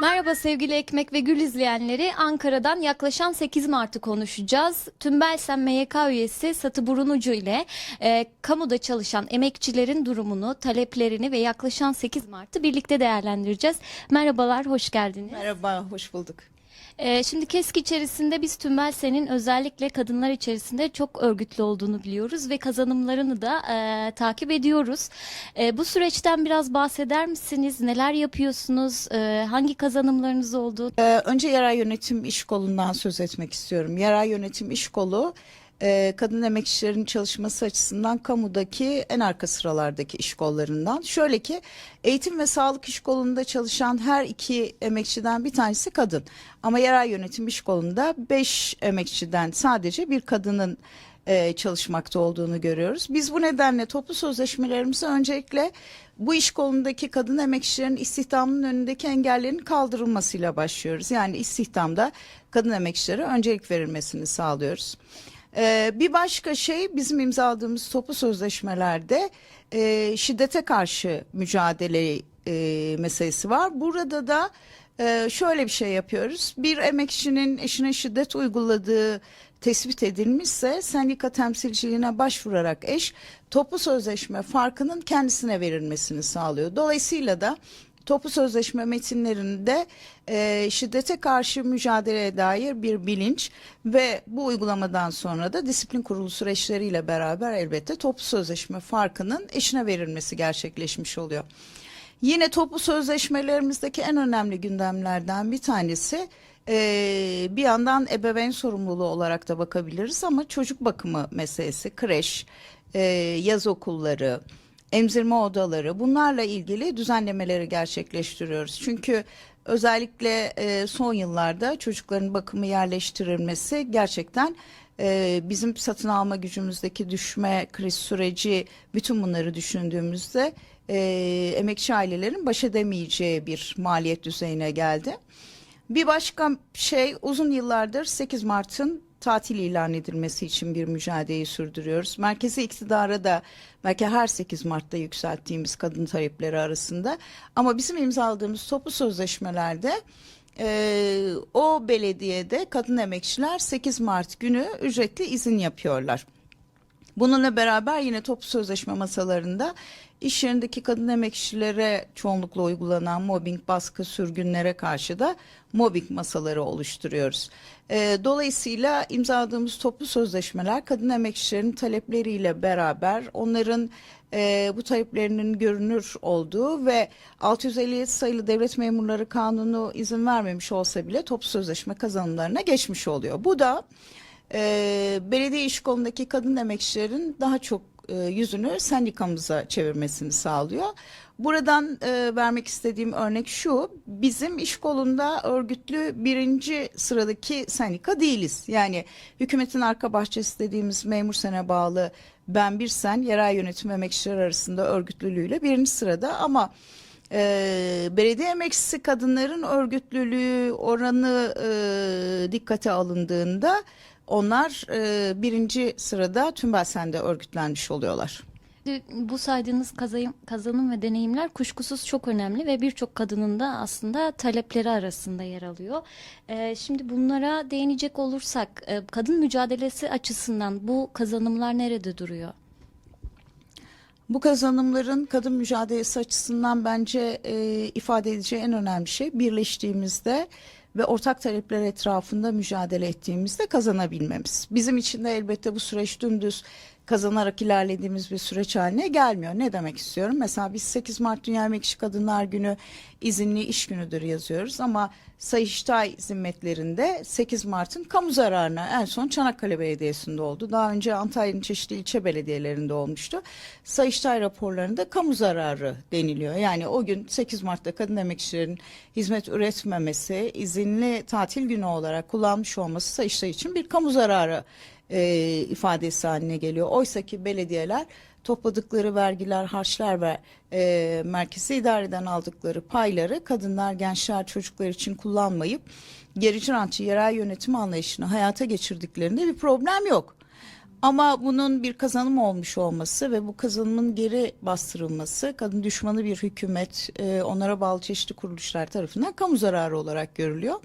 Merhaba sevgili Ekmek ve Gül izleyenleri. Ankara'dan yaklaşan 8 Mart'ı konuşacağız. Tümbelsen MYK üyesi Satı Burunucu ile e, kamuda çalışan emekçilerin durumunu, taleplerini ve yaklaşan 8 Mart'ı birlikte değerlendireceğiz. Merhabalar, hoş geldiniz. Merhaba, hoş bulduk. Ee, şimdi KESK içerisinde biz Tümbelsen'in özellikle kadınlar içerisinde çok örgütlü olduğunu biliyoruz ve kazanımlarını da e, takip ediyoruz. E, bu süreçten biraz bahseder misiniz? Neler yapıyorsunuz? E, hangi kazanımlarınız oldu? Ee, önce Yerel Yönetim İş Kolu'ndan söz etmek istiyorum. Yerel Yönetim İş Kolu, e, kadın emekçilerin çalışması açısından kamudaki en arka sıralardaki iş kollarından. Şöyle ki, eğitim ve sağlık iş kolunda çalışan her iki emekçiden bir tanesi kadın. Ama Yerel Yönetim İş Kolu'nda beş emekçiden sadece bir kadının e, çalışmakta olduğunu görüyoruz. Biz bu nedenle toplu sözleşmelerimizi öncelikle bu iş kolundaki kadın emekçilerin istihdamının önündeki engellerin kaldırılmasıyla başlıyoruz. Yani istihdamda kadın emekçilere öncelik verilmesini sağlıyoruz. Ee, bir başka şey bizim imzaladığımız toplu sözleşmelerde e, şiddete karşı mücadele e, meselesi var. Burada da e, şöyle bir şey yapıyoruz. Bir emekçinin eşine şiddet uyguladığı tespit edilmişse sendika temsilciliğine başvurarak eş toplu sözleşme farkının kendisine verilmesini sağlıyor. Dolayısıyla da toplu sözleşme metinlerinde e, şiddete karşı mücadeleye dair bir bilinç ve bu uygulamadan sonra da disiplin kurulu süreçleriyle beraber elbette toplu sözleşme farkının eşine verilmesi gerçekleşmiş oluyor. Yine toplu sözleşmelerimizdeki en önemli gündemlerden bir tanesi e, bir yandan ebeveyn sorumluluğu olarak da bakabiliriz ama çocuk bakımı meselesi, kreş, e, yaz okulları, emzirme odaları bunlarla ilgili düzenlemeleri gerçekleştiriyoruz. Çünkü özellikle e, son yıllarda çocukların bakımı yerleştirilmesi gerçekten e, bizim satın alma gücümüzdeki düşme, kriz süreci bütün bunları düşündüğümüzde e, emekçi ailelerin baş edemeyeceği bir maliyet düzeyine geldi. Bir başka şey uzun yıllardır 8 Mart'ın tatil ilan edilmesi için bir mücadeleyi sürdürüyoruz. Merkezi iktidara da belki her 8 Mart'ta yükselttiğimiz kadın talepleri arasında ama bizim imzaladığımız toplu sözleşmelerde e, o belediyede kadın emekçiler 8 Mart günü ücretli izin yapıyorlar. Bununla beraber yine toplu sözleşme masalarında iş yerindeki kadın emekçilere çoğunlukla uygulanan mobbing, baskı, sürgünlere karşı da mobbing masaları oluşturuyoruz. Ee, dolayısıyla imzaladığımız toplu sözleşmeler kadın emekçilerin talepleriyle beraber onların e, bu taleplerinin görünür olduğu ve 657 sayılı devlet memurları kanunu izin vermemiş olsa bile toplu sözleşme kazanımlarına geçmiş oluyor. Bu da e, belediye iş kolundaki kadın emekçilerin daha çok e, yüzünü sendikamıza çevirmesini sağlıyor. Buradan e, vermek istediğim örnek şu, bizim iş kolunda örgütlü birinci sıradaki sendika değiliz. Yani hükümetin arka bahçesi dediğimiz memur sene bağlı ben bir sen yerel yönetim emekçiler arasında örgütlülüğüyle birinci sırada ama e, belediye emekçisi kadınların örgütlülüğü oranı e, dikkate alındığında onlar e, birinci sırada Tümbelsen'de örgütlenmiş oluyorlar. Bu saydığınız kazayım, kazanım ve deneyimler kuşkusuz çok önemli ve birçok kadının da aslında talepleri arasında yer alıyor. Ee, şimdi bunlara değinecek olursak e, kadın mücadelesi açısından bu kazanımlar nerede duruyor? Bu kazanımların kadın mücadelesi açısından bence e, ifade edeceği en önemli şey birleştiğimizde ve ortak talepler etrafında mücadele ettiğimizde kazanabilmemiz. Bizim için de elbette bu süreç dümdüz kazanarak ilerlediğimiz bir süreç haline gelmiyor. Ne demek istiyorum? Mesela biz 8 Mart Dünya Emekçi Kadınlar Günü izinli iş günüdür yazıyoruz ama Sayıştay zimmetlerinde 8 Mart'ın kamu zararına en son Çanakkale Belediyesi'nde oldu. Daha önce Antalya'nın çeşitli ilçe belediyelerinde olmuştu. Sayıştay raporlarında kamu zararı deniliyor. Yani o gün 8 Mart'ta kadın emekçilerin hizmet üretmemesi, izinli tatil günü olarak kullanmış olması Sayıştay için bir kamu zararı e, ifadesi haline geliyor. Oysa ki belediyeler topladıkları vergiler, harçlar ve e, merkezi idareden aldıkları payları kadınlar, gençler, çocuklar için kullanmayıp gerici rantçı yerel yönetim anlayışını hayata geçirdiklerinde bir problem yok. Ama bunun bir kazanım olmuş olması ve bu kazanımın geri bastırılması kadın düşmanı bir hükümet, e, onlara bağlı çeşitli kuruluşlar tarafından kamu zararı olarak görülüyor.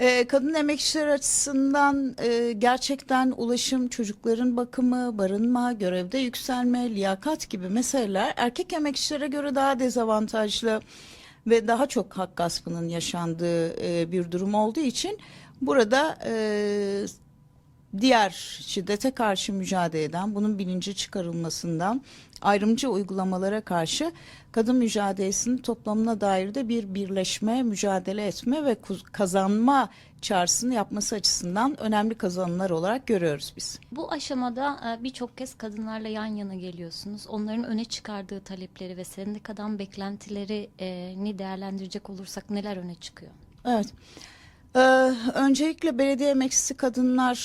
E, kadın emekçiler açısından e, gerçekten ulaşım, çocukların bakımı, barınma, görevde yükselme, liyakat gibi meseleler erkek emekçilere göre daha dezavantajlı ve daha çok hak gaspının yaşandığı e, bir durum olduğu için burada e, diğer şiddete karşı mücadele eden, bunun bilinci çıkarılmasından, ayrımcı uygulamalara karşı kadın mücadelesinin toplamına dair de bir birleşme, mücadele etme ve kazanma çağrısını yapması açısından önemli kazanımlar olarak görüyoruz biz. Bu aşamada e, birçok kez kadınlarla yan yana geliyorsunuz. Onların öne çıkardığı talepleri ve sendikadan beklentilerini değerlendirecek olursak neler öne çıkıyor? Evet. Ee, öncelikle belediye emekçisi kadınlar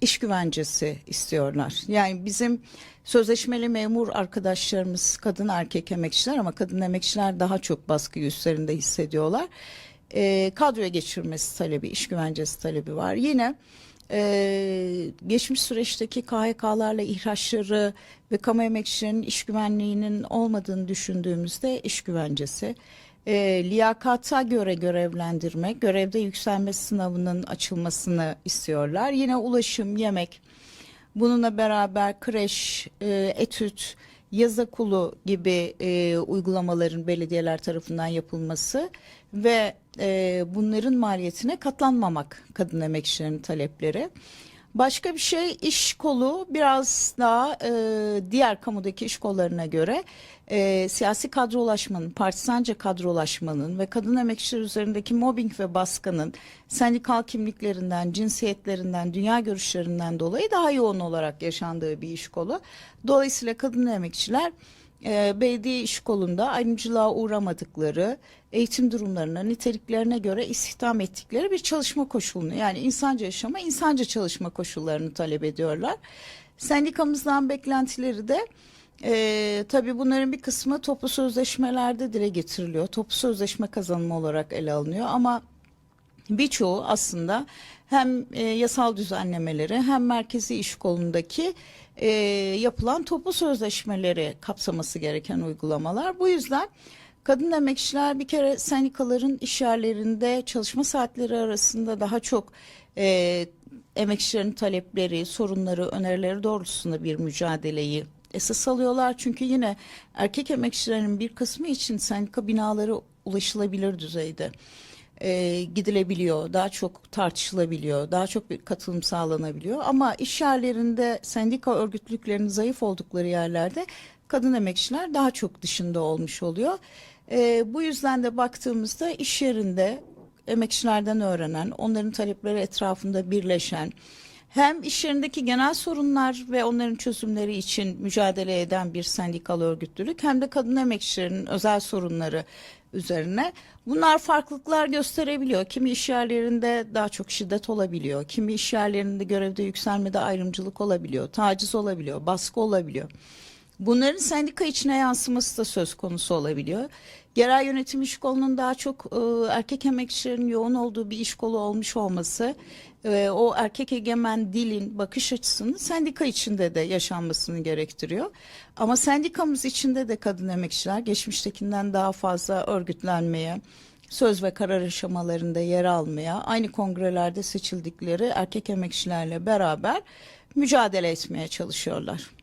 iş güvencesi istiyorlar. Yani bizim sözleşmeli memur arkadaşlarımız kadın erkek emekçiler ama kadın emekçiler daha çok baskı üstlerinde hissediyorlar. Ee, kadroya geçirmesi talebi, iş güvencesi talebi var. Yine e, geçmiş süreçteki KHK'larla ihraçları ve kamu emekçilerinin iş güvenliğinin olmadığını düşündüğümüzde iş güvencesi e, liyakata göre görevlendirmek, görevde yükselme sınavının açılmasını istiyorlar. Yine ulaşım, yemek, bununla beraber kreş, e, etüt, yaz okulu gibi e, uygulamaların belediyeler tarafından yapılması ve e, bunların maliyetine katlanmamak kadın emekçilerin talepleri. Başka bir şey iş kolu biraz daha e, diğer kamudaki iş kollarına göre e, siyasi kadrolaşmanın, partisanca kadrolaşmanın ve kadın emekçiler üzerindeki mobbing ve baskının sendikal kimliklerinden, cinsiyetlerinden, dünya görüşlerinden dolayı daha yoğun olarak yaşandığı bir iş kolu. Dolayısıyla kadın emekçiler e, belediye iş kolunda ayrımcılığa uğramadıkları, eğitim durumlarına, niteliklerine göre istihdam ettikleri bir çalışma koşulunu yani insanca yaşama, insanca çalışma koşullarını talep ediyorlar. Sendikamızdan beklentileri de e, tabii bunların bir kısmı toplu sözleşmelerde dile getiriliyor. Toplu sözleşme kazanımı olarak ele alınıyor ama birçoğu aslında hem e, yasal düzenlemeleri hem merkezi iş kolundaki e, yapılan toplu sözleşmeleri kapsaması gereken uygulamalar. Bu yüzden kadın emekçiler bir kere sendikaların iş yerlerinde çalışma saatleri arasında daha çok e, emekçilerin talepleri, sorunları, önerileri doğrultusunda bir mücadeleyi esas alıyorlar. Çünkü yine erkek emekçilerin bir kısmı için sendika binaları ulaşılabilir düzeyde e, gidilebiliyor, daha çok tartışılabiliyor, daha çok bir katılım sağlanabiliyor. Ama iş yerlerinde sendika örgütlülüklerinin zayıf oldukları yerlerde kadın emekçiler daha çok dışında olmuş oluyor. E, bu yüzden de baktığımızda iş yerinde emekçilerden öğrenen, onların talepleri etrafında birleşen, hem iş yerindeki genel sorunlar ve onların çözümleri için mücadele eden bir sendikal örgütlülük hem de kadın emekçilerinin özel sorunları üzerine bunlar farklılıklar gösterebiliyor. Kimi iş yerlerinde daha çok şiddet olabiliyor. Kimi iş yerlerinde görevde yükselmede ayrımcılık olabiliyor. Taciz olabiliyor. Baskı olabiliyor. Bunların sendika içine yansıması da söz konusu olabiliyor. Yerel yönetim iş kolunun daha çok e, erkek emekçilerin yoğun olduğu bir iş kolu olmuş olması e, o erkek egemen dilin bakış açısının sendika içinde de yaşanmasını gerektiriyor. Ama sendikamız içinde de kadın emekçiler geçmiştekinden daha fazla örgütlenmeye, söz ve karar aşamalarında yer almaya, aynı kongrelerde seçildikleri erkek emekçilerle beraber mücadele etmeye çalışıyorlar.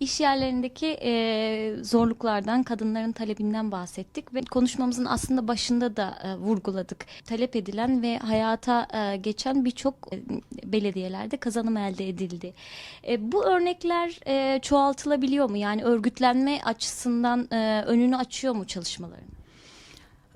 İş yerlerindeki e, zorluklardan, kadınların talebinden bahsettik ve konuşmamızın aslında başında da e, vurguladık. Talep edilen ve hayata e, geçen birçok e, belediyelerde kazanım elde edildi. E, bu örnekler e, çoğaltılabiliyor mu? Yani örgütlenme açısından e, önünü açıyor mu çalışmaların?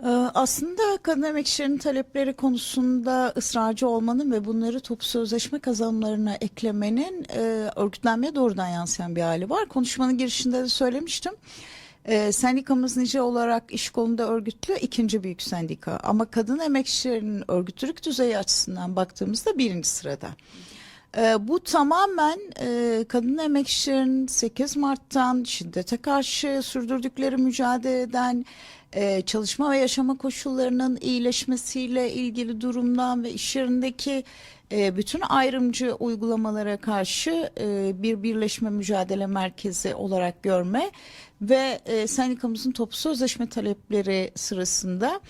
Ee, Aslında kadın emekçilerin talepleri konusunda ısrarcı olmanın ve bunları toplu sözleşme kazanımlarına eklemenin e, örgütlenmeye doğrudan yansıyan bir hali var. Konuşmanın girişinde de söylemiştim. E, sendikamız nice olarak iş kolunda örgütlü ikinci büyük sendika ama kadın emekçilerin örgütlülük düzeyi açısından baktığımızda birinci sırada. E, bu tamamen e, kadın emekçilerin 8 Mart'tan şiddete karşı sürdürdükleri mücadeleden e, çalışma ve yaşama koşullarının iyileşmesiyle ilgili durumdan ve iş yerindeki e, bütün ayrımcı uygulamalara karşı e, bir birleşme mücadele merkezi olarak görme ve e, sendikamızın toplu sözleşme talepleri sırasında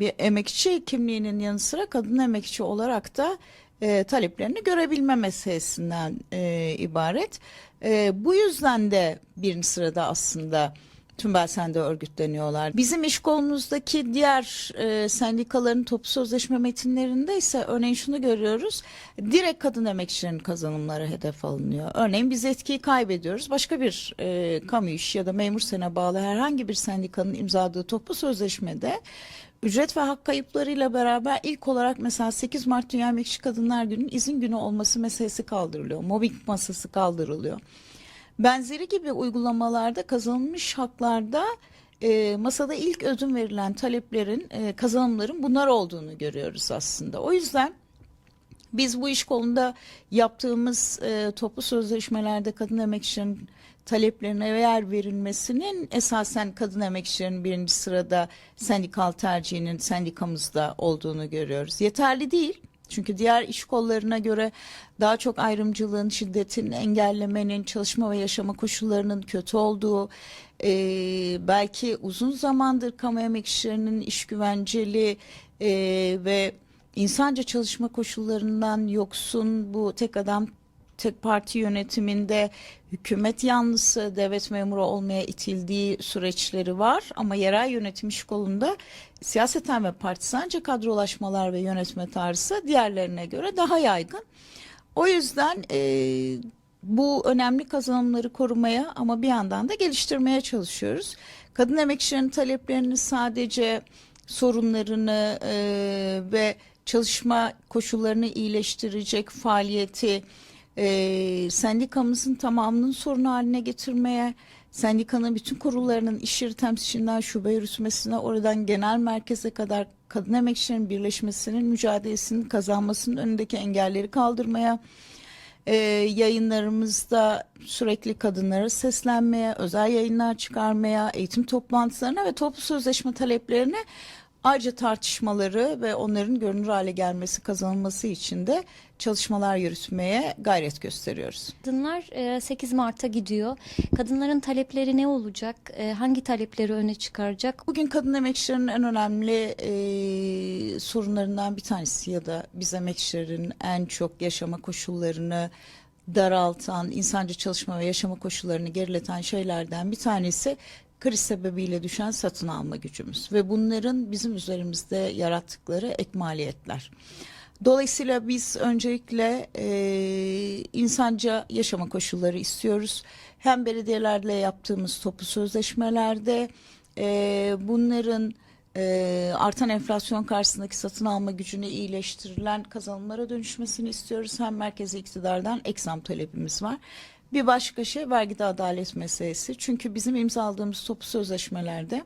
bir emekçi kimliğinin yanı sıra kadın emekçi olarak da e, taleplerini görebilme meselesinden e, ibaret. E, bu yüzden de birinci sırada aslında tüm Belsen'de örgütleniyorlar. Bizim iş kolumuzdaki diğer e, sendikaların toplu sözleşme metinlerinde ise örneğin şunu görüyoruz. Direkt kadın emekçilerin kazanımları hedef alınıyor. Örneğin biz etkiyi kaybediyoruz. Başka bir e, kamu iş ya da memur sene bağlı herhangi bir sendikanın imzaladığı toplu sözleşmede ücret ve hak kayıplarıyla beraber ilk olarak mesela 8 Mart Dünya Emekçi Kadınlar Günü'nün izin günü olması meselesi kaldırılıyor. Mobbing masası kaldırılıyor. Benzeri gibi uygulamalarda kazanılmış haklarda e, masada ilk ödün verilen taleplerin, e, kazanımların bunlar olduğunu görüyoruz aslında. O yüzden biz bu iş kolunda yaptığımız e, toplu sözleşmelerde kadın emekçilerin taleplerine yer verilmesinin esasen kadın emekçilerin birinci sırada sendikal tercihinin sendikamızda olduğunu görüyoruz. Yeterli değil. Çünkü diğer iş kollarına göre daha çok ayrımcılığın, şiddetin, engellemenin, çalışma ve yaşama koşullarının kötü olduğu, e, belki uzun zamandır kamu emekçilerinin iş güvenceli e, ve insanca çalışma koşullarından yoksun bu tek adam tek parti yönetiminde hükümet yanlısı devlet memuru olmaya itildiği süreçleri var ama yerel yönetim iş kolunda siyaseten ve partisanca kadrolaşmalar ve yönetme tarzı diğerlerine göre daha yaygın. O yüzden e, bu önemli kazanımları korumaya ama bir yandan da geliştirmeye çalışıyoruz. Kadın emekçilerin taleplerini sadece sorunlarını e, ve çalışma koşullarını iyileştirecek faaliyeti e, sendikamızın tamamının sorun haline getirmeye, sendikanın bütün kurullarının iş yeri temsilcinden şube yürütmesine, oradan genel merkeze kadar kadın emekçilerin birleşmesinin mücadelesinin kazanmasının önündeki engelleri kaldırmaya, e, yayınlarımızda sürekli kadınlara seslenmeye, özel yayınlar çıkarmaya, eğitim toplantılarına ve toplu sözleşme taleplerine ayrıca tartışmaları ve onların görünür hale gelmesi kazanılması için de çalışmalar yürütmeye gayret gösteriyoruz. Kadınlar e, 8 Mart'a gidiyor. Kadınların talepleri ne olacak? E, Hangi talepleri öne çıkaracak? Bugün kadın emekçilerin en önemli e, sorunlarından bir tanesi ya da biz emekçilerin en çok yaşama koşullarını daraltan, insancı çalışma ve yaşama koşullarını gerileten şeylerden bir tanesi kriz sebebiyle düşen satın alma gücümüz ve bunların bizim üzerimizde yarattıkları ek maliyetler. Dolayısıyla biz öncelikle e, insanca yaşama koşulları istiyoruz. Hem belediyelerle yaptığımız toplu sözleşmelerde e, bunların e, artan enflasyon karşısındaki satın alma gücünü iyileştirilen kazanımlara dönüşmesini istiyoruz. Hem merkezi iktidardan eksam talebimiz var. Bir başka şey vergide adalet meselesi. Çünkü bizim imzaladığımız toplu sözleşmelerde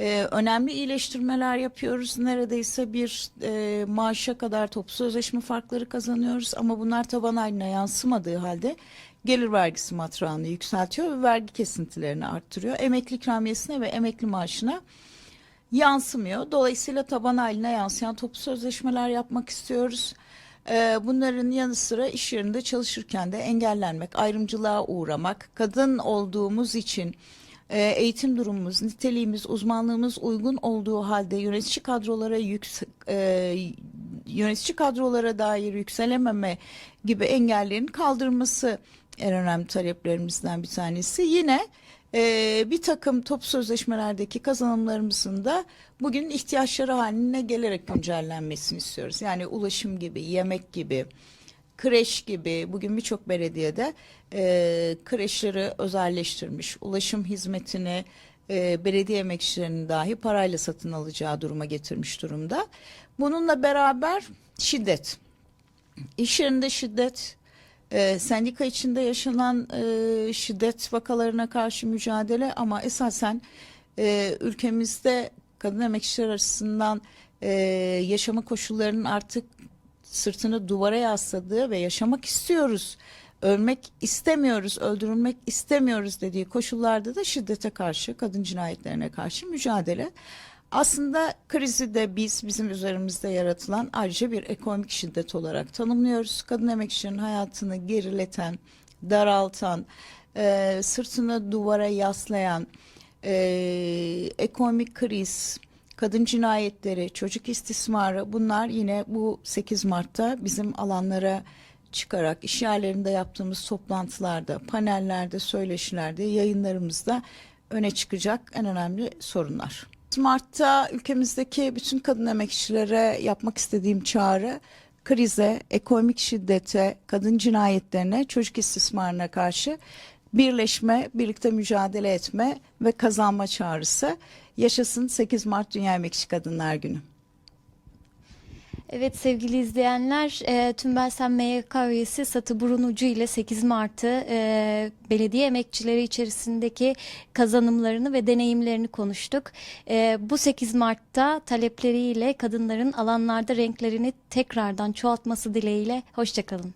ee, önemli iyileştirmeler yapıyoruz. Neredeyse bir e, maaşa kadar toplu sözleşme farkları kazanıyoruz ama bunlar taban haline yansımadığı halde gelir vergisi matrağını yükseltiyor ve vergi kesintilerini arttırıyor. Emekli ikramiyesine ve emekli maaşına yansımıyor. Dolayısıyla taban haline yansıyan toplu sözleşmeler yapmak istiyoruz. Ee, Bunların yanı sıra iş yerinde çalışırken de engellenmek, ayrımcılığa uğramak, kadın olduğumuz için e, eğitim durumumuz, niteliğimiz, uzmanlığımız uygun olduğu halde yönetici kadrolara yüks e, yönetici kadrolara dair yükselememe gibi engellerin kaldırması en önemli taleplerimizden bir tanesi. Yine e, bir takım top sözleşmelerdeki kazanımlarımızın da bugün ihtiyaçları haline gelerek güncellenmesini istiyoruz. Yani ulaşım gibi, yemek gibi, kreş gibi bugün birçok belediyede e, kreşleri özelleştirmiş, ulaşım hizmetini e, belediye emekçilerinin dahi parayla satın alacağı duruma getirmiş durumda. Bununla beraber şiddet, iş yerinde şiddet, e, sendika içinde yaşanan e, şiddet vakalarına karşı mücadele ama esasen e, ülkemizde kadın emekçiler açısından e, yaşama koşullarının artık sırtını duvara yasladığı ve yaşamak istiyoruz, ölmek istemiyoruz, öldürülmek istemiyoruz dediği koşullarda da şiddete karşı, kadın cinayetlerine karşı mücadele. Aslında krizi de biz bizim üzerimizde yaratılan ayrıca bir ekonomik şiddet olarak tanımlıyoruz. Kadın emekçilerin hayatını gerileten, daraltan, e, sırtını duvara yaslayan e, ekonomik kriz, kadın cinayetleri, çocuk istismarı bunlar yine bu 8 Mart'ta bizim alanlara çıkarak iş yerlerinde yaptığımız toplantılarda, panellerde, söyleşilerde, yayınlarımızda öne çıkacak en önemli sorunlar. Mart'ta ülkemizdeki bütün kadın emekçilere yapmak istediğim çağrı krize, ekonomik şiddete, kadın cinayetlerine, çocuk istismarına karşı birleşme, birlikte mücadele etme ve kazanma çağrısı. Yaşasın 8 Mart Dünya Emekçi Kadınlar Günü. Evet sevgili izleyenler, e, Tümbelsen MYK üyesi Satı Burunucu ile 8 Mart'ı e, belediye emekçileri içerisindeki kazanımlarını ve deneyimlerini konuştuk. E, bu 8 Mart'ta talepleriyle kadınların alanlarda renklerini tekrardan çoğaltması dileğiyle hoşçakalın.